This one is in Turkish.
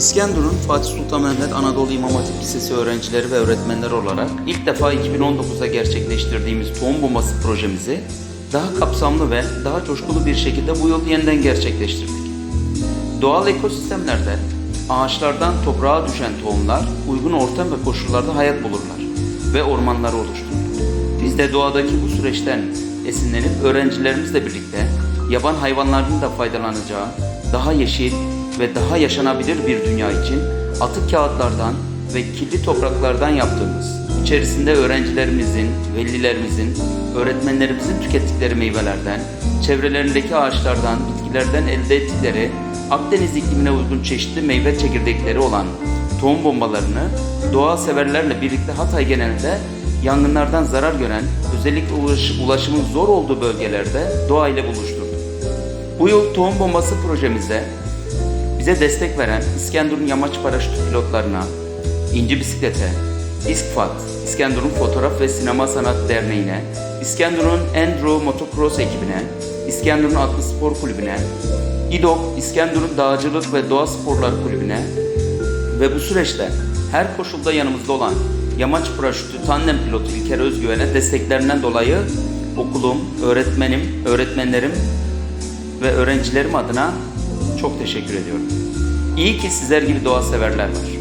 İskenderun Fatih Sultan Mehmet Anadolu İmam Hatip Lisesi öğrencileri ve öğretmenleri olarak ilk defa 2019'da gerçekleştirdiğimiz tohum bombası projemizi daha kapsamlı ve daha coşkulu bir şekilde bu yıl yeniden gerçekleştirdik. Doğal ekosistemlerde ağaçlardan toprağa düşen tohumlar uygun ortam ve koşullarda hayat bulurlar ve ormanları oluşturur. Biz de doğadaki bu süreçten esinlenip öğrencilerimizle birlikte yaban hayvanlarının da faydalanacağı daha yeşil ve daha yaşanabilir bir dünya için atık kağıtlardan ve kirli topraklardan yaptığımız, içerisinde öğrencilerimizin, velilerimizin, öğretmenlerimizin tükettikleri meyvelerden, çevrelerindeki ağaçlardan, bitkilerden elde ettikleri Akdeniz iklimine uygun çeşitli meyve çekirdekleri olan tohum bombalarını doğa severlerle birlikte Hatay genelinde yangınlardan zarar gören, özellikle ulaş- ulaşımın zor olduğu bölgelerde doğa ile buluşturduk. Bu yıl tohum bombası projemize bize destek veren İskenderun Yamaç Paraşütü pilotlarına, İnci Bisiklet'e, İSKFAT, İskenderun Fotoğraf ve Sinema Sanat Derneği'ne, İskenderun Enduro Motocross ekibine, İskenderun Atlı Spor Kulübü'ne, İDOK İskenderun Dağcılık ve Doğa Sporları Kulübü'ne ve bu süreçte her koşulda yanımızda olan Yamaç Paraşütü Tandem Pilotu İlker Özgüven'e desteklerinden dolayı okulum, öğretmenim, öğretmenlerim ve öğrencilerim adına çok teşekkür ediyorum. İyi ki sizler gibi doğa severler var.